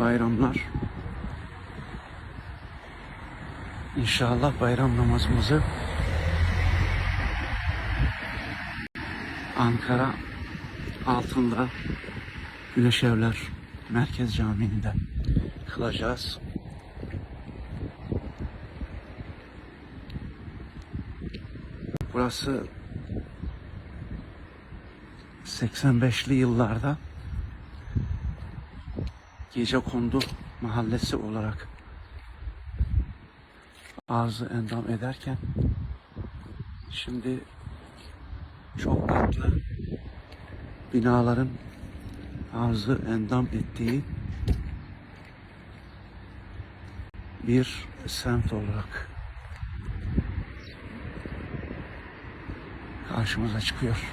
bayramlar. İnşallah bayram namazımızı Ankara altında Güneş Evler Merkez Camii'nde kılacağız. Burası 85'li yıllarda Gece Kondu Mahallesi olarak arzı endam ederken şimdi çok katlı binaların arzı endam ettiği bir semt olarak karşımıza çıkıyor.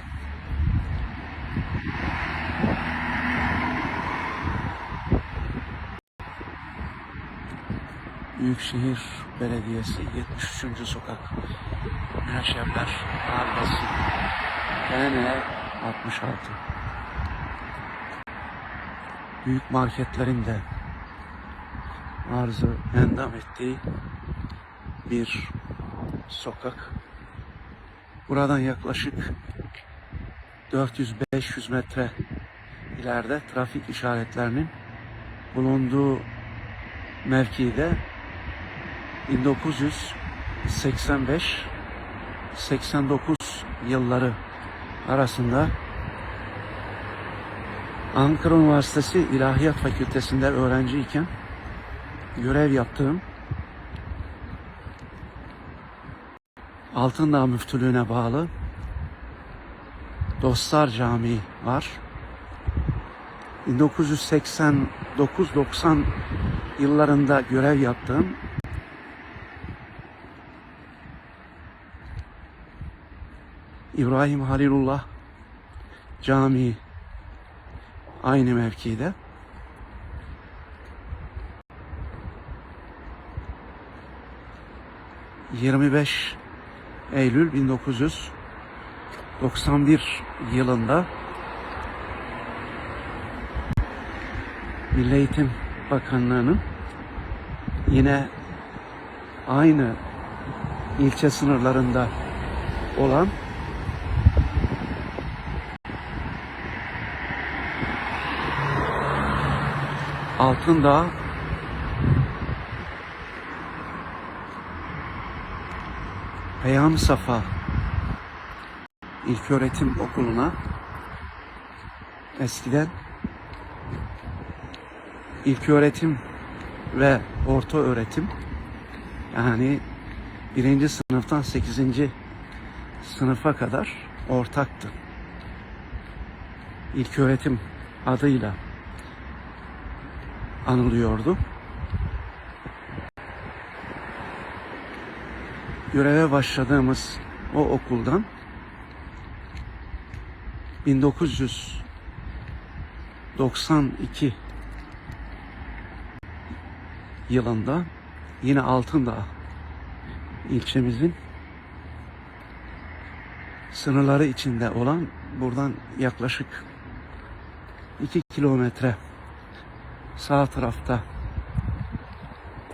Büyükşehir Belediyesi 73. Sokak Güneşevler Mahallesi TN 66 Büyük marketlerin de arzı endam ettiği bir sokak. Buradan yaklaşık 400-500 metre ileride trafik işaretlerinin bulunduğu mevkide 1985-89 yılları arasında Ankara Üniversitesi İlahiyat Fakültesi'nde öğrenciyken görev yaptığım Altındağ Müftülüğü'ne bağlı Dostlar Camii var. 1989-90 yıllarında görev yaptığım İbrahim Halilullah Camii aynı mevkide. ...25 Eylül 1991 yılında... Milli Eğitim Bakanlığı'nın... ...yine aynı ilçe sınırlarında olan Altındağ Peyam Safa İlköğretim Okulu'na eskiden ilköğretim ve orta öğretim yani birinci sınıftan sekizinci sınıfa kadar ortaktı. İlköğretim adıyla anılıyordu. Göreve başladığımız o okuldan 1992 yılında yine Altındağ ilçemizin sınırları içinde olan buradan yaklaşık 2 kilometre sağ tarafta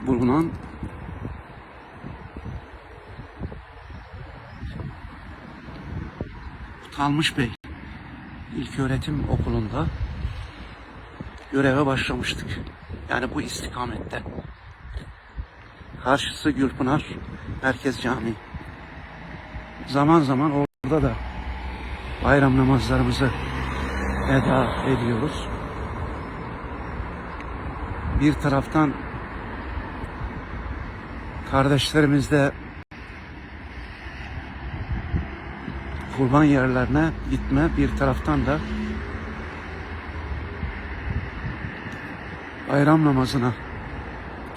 bulunan Talmış Bey İlköğretim Okulu'nda göreve başlamıştık. Yani bu istikamette. Karşısı Gülpınar Merkez Camii. Zaman zaman orada da bayram namazlarımızı eda ediyoruz. Bir taraftan kardeşlerimiz de kurban yerlerine gitme bir taraftan da bayram namazına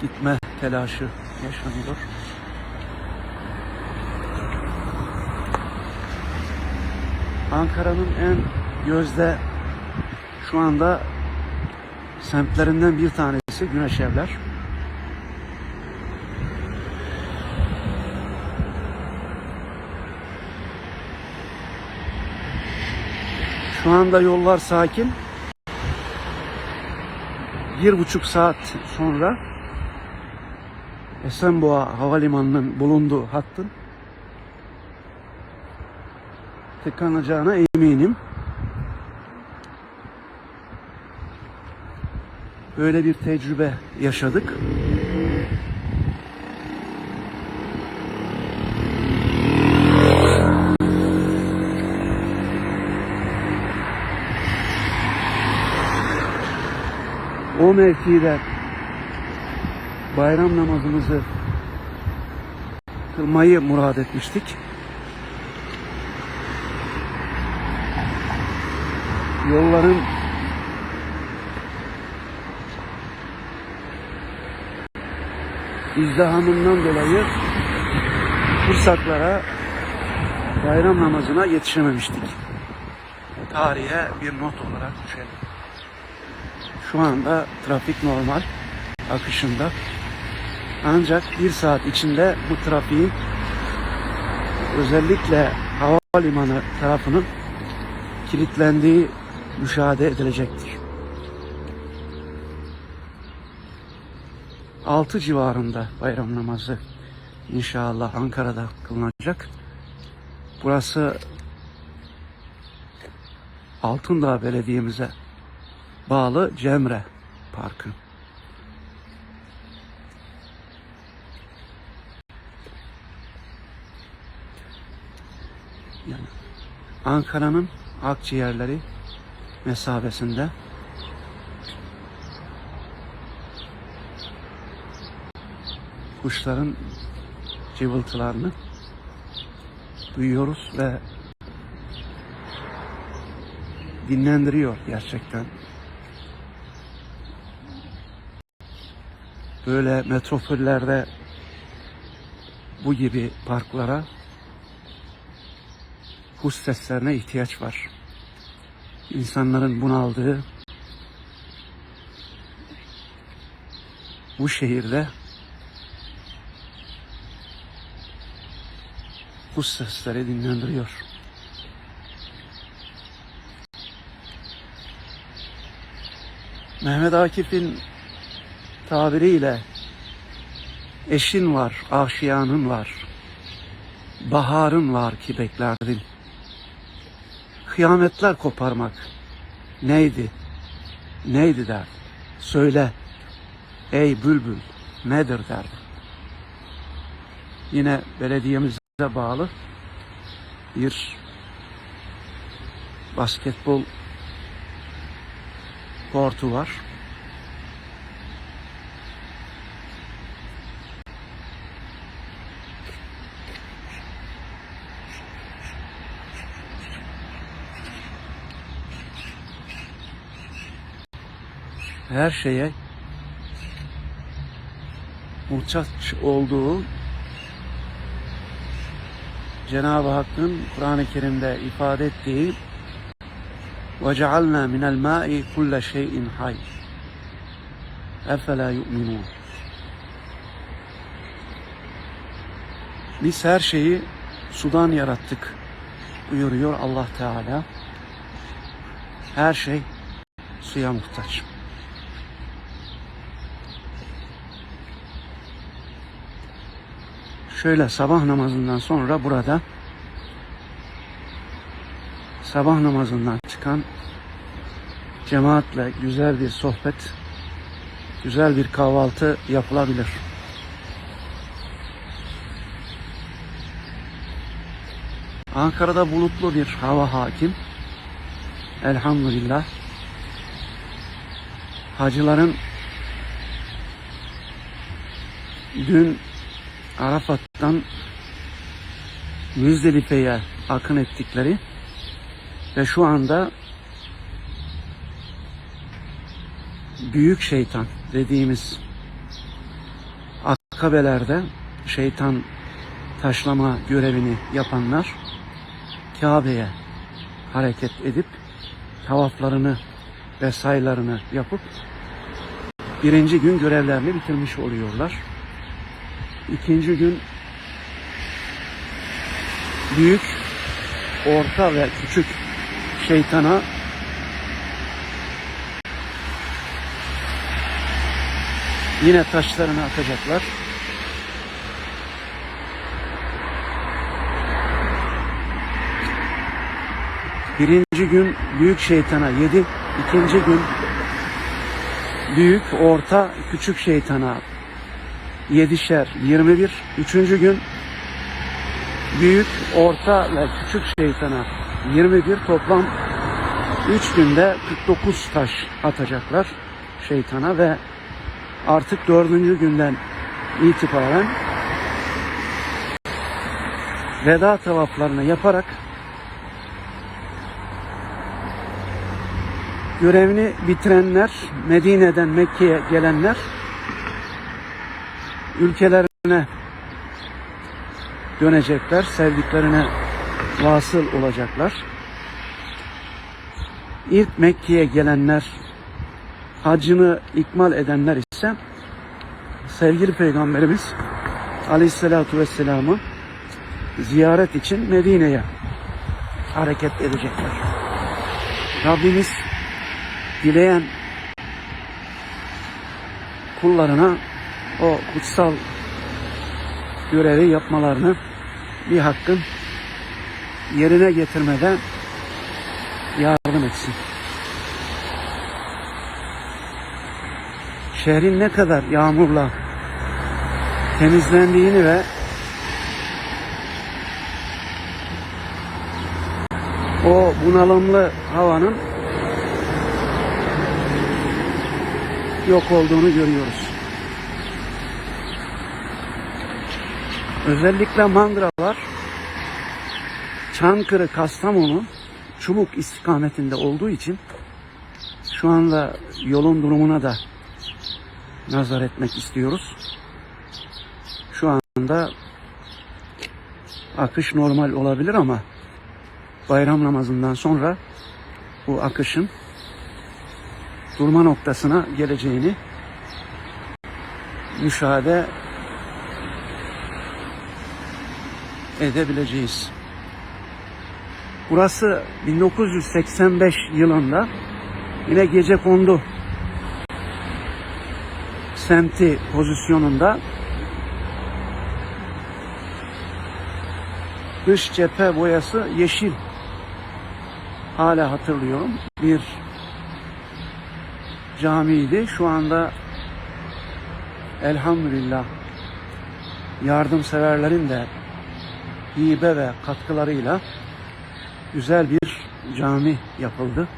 gitme telaşı yaşanıyor. Ankara'nın en gözde şu anda semtlerinden bir tanesi Güneş Evler. Şu anda yollar sakin. bir buçuk saat sonra Esenboğa Havalimanı'nın bulunduğu hattın tıkanacağına eminim. Böyle bir tecrübe yaşadık. O mevkide bayram namazımızı kılmayı murad etmiştik. Yolların izdihamından dolayı fırsatlara bayram namazına yetişememiştik. Tarihe bir not olarak düşelim. Şu anda trafik normal akışında. Ancak bir saat içinde bu trafiğin özellikle havalimanı tarafının kilitlendiği müşahede edilecektir. 6 civarında bayram namazı inşallah Ankara'da kılınacak. Burası Altındağ Belediye'mize bağlı Cemre Parkı. Yani Ankara'nın akciğerleri mesabesinde kuşların cıvıltılarını duyuyoruz ve dinlendiriyor gerçekten. Böyle metropollerde bu gibi parklara kuş seslerine ihtiyaç var. İnsanların bunaldığı bu şehirde kuş sesleri dinlendiriyor. Mehmet Akif'in tabiriyle eşin var, aşiyanın var, baharın var ki beklerdin. Kıyametler koparmak neydi, neydi der. Söyle ey bülbül nedir derdi. Yine belediyemize bağlı bir basketbol portu var. Her şeye muhtaç olduğu Cenab-ı Hakk'ın Kur'an-ı Kerim'de ifade ettiği وَجَعَلْنَا مِنَ الْمَاءِ كُلَّ شَيْءٍ حَيٍّ اَفَلَا يُؤْمِنُونَ Biz her şeyi sudan yarattık buyuruyor Allah Teala. Her şey suya muhtaç. Şöyle sabah namazından sonra burada sabah namazından çıkan cemaatle güzel bir sohbet, güzel bir kahvaltı yapılabilir. Ankara'da bulutlu bir hava hakim. Elhamdülillah. Hacıların dün Arafat'tan Müzdelife'ye akın ettikleri ve şu anda büyük şeytan dediğimiz akabelerde şeytan taşlama görevini yapanlar Kabe'ye hareket edip tavaflarını ve sayılarını yapıp birinci gün görevlerini bitirmiş oluyorlar. İkinci gün büyük, orta ve küçük şeytana Yine taşlarını atacaklar. Birinci gün büyük şeytana yedi. ikinci gün büyük, orta, küçük şeytana yedişer, 21. Üçüncü gün büyük, orta ve küçük şeytana 21 toplam 3 günde 49 taş atacaklar şeytana ve artık dördüncü günden itibaren veda tavaflarını yaparak görevini bitirenler, Medine'den Mekke'ye gelenler ülkelerine dönecekler, sevdiklerine vasıl olacaklar. İlk Mekke'ye gelenler, hacını ikmal edenler ise sevgili Peygamberimiz Aleyhisselatü Vesselam'ı ziyaret için Medine'ye hareket edecekler. Rabbimiz dileyen kullarına o kutsal görevi yapmalarını bir hakkın yerine getirmeden yardım etsin. Şehrin ne kadar yağmurla temizlendiğini ve o bunalımlı havanın yok olduğunu görüyoruz. Özellikle mandralar Çankırı, Kastamonu, Çubuk istikametinde olduğu için şu anda yolun durumuna da nazar etmek istiyoruz. Şu anda akış normal olabilir ama bayram namazından sonra bu akışın durma noktasına geleceğini müşahede edebileceğiz. Burası 1985 yılında yine gece kondu semti pozisyonunda. Dış cephe boyası yeşil. Hala hatırlıyorum. Bir camiydi. Şu anda elhamdülillah yardımseverlerin de hibe ve katkılarıyla güzel bir cami yapıldı.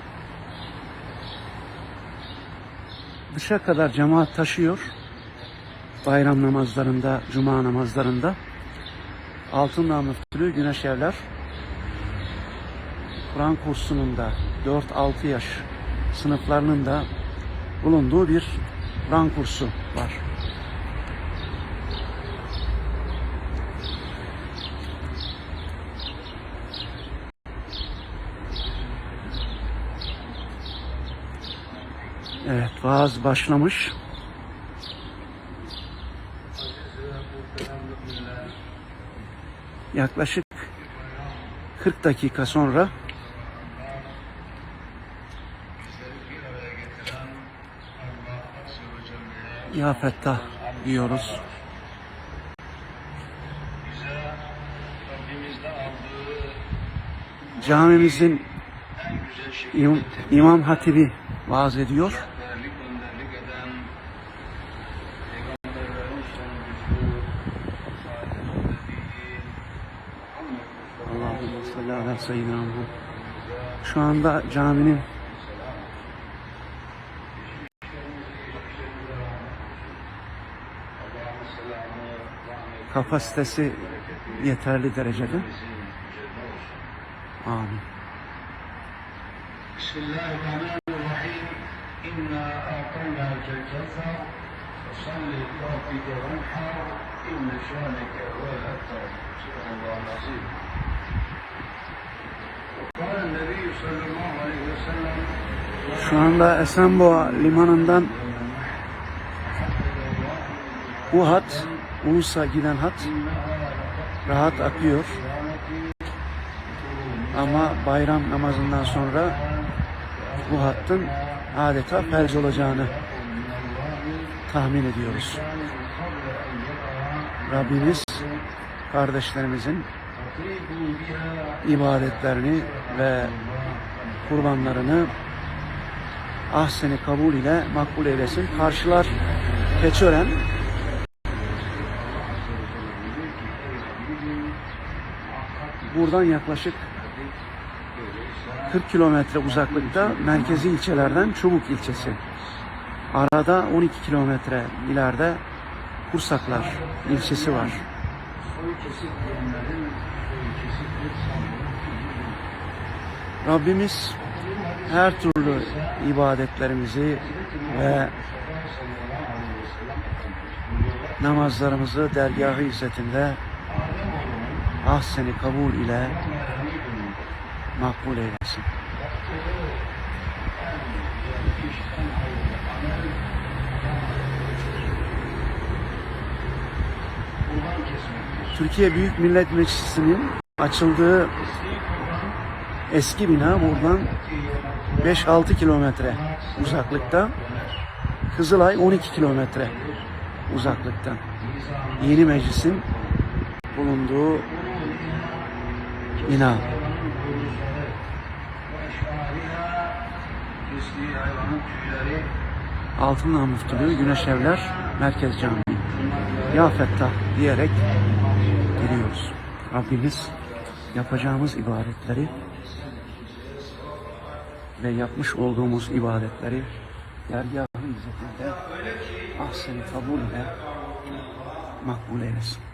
Dışa kadar cemaat taşıyor. Bayram namazlarında, cuma namazlarında. Altındağ Müftülüğü Güneş Evler Kur'an kursunun da 4-6 yaş sınıflarının da bulunduğu bir Kur'an kursu var. Evet, vaaz başlamış. Yaklaşık 40 dakika sonra Ya Fettah diyoruz. Camimizin im- İmam Hatibi vaaz ediyor. Şu anda caminin Allah'ın selamı, rahmeti, kapasitesi yeterli derecede. bizim üzerine olsun. Amin. Bismillahirrahmanirrahim. İnna a'taynakel kevser. Fasalli li rabbike venhar. İnne şâneke huvel ebtar. Sadakallahul azim. وقال النبي صلى الله عليه وسلم şu anda Esenboğa limanından bu hat Ulus'a giden hat rahat akıyor. Ama bayram namazından sonra bu hattın adeta felç olacağını tahmin ediyoruz. Rabbimiz kardeşlerimizin ibadetlerini ve kurbanlarını ahseni kabul ile makbul eylesin. Karşılar Keçören buradan yaklaşık 40 kilometre uzaklıkta merkezi ilçelerden Çubuk ilçesi. Arada 12 kilometre ileride Kursaklar ilçesi var. Rabbimiz her türlü ibadetlerimizi ve namazlarımızı dergahı izzetinde ahseni kabul ile makbul eylesin. Türkiye Büyük Millet Meclisi'nin açıldığı eski bina buradan 5-6 kilometre uzaklıkta. Kızılay 12 kilometre uzaklıkta. Yeni meclisin bulunduğu bina. Altınlar Müftülüğü Güneş Evler Merkez Camii. Ya Fettah diyerek giriyoruz. Rabbimiz yapacağımız ibadetleri ve yapmış olduğumuz ibadetleri dergahı izzetinde ahseni kabul ile makbul eylesin.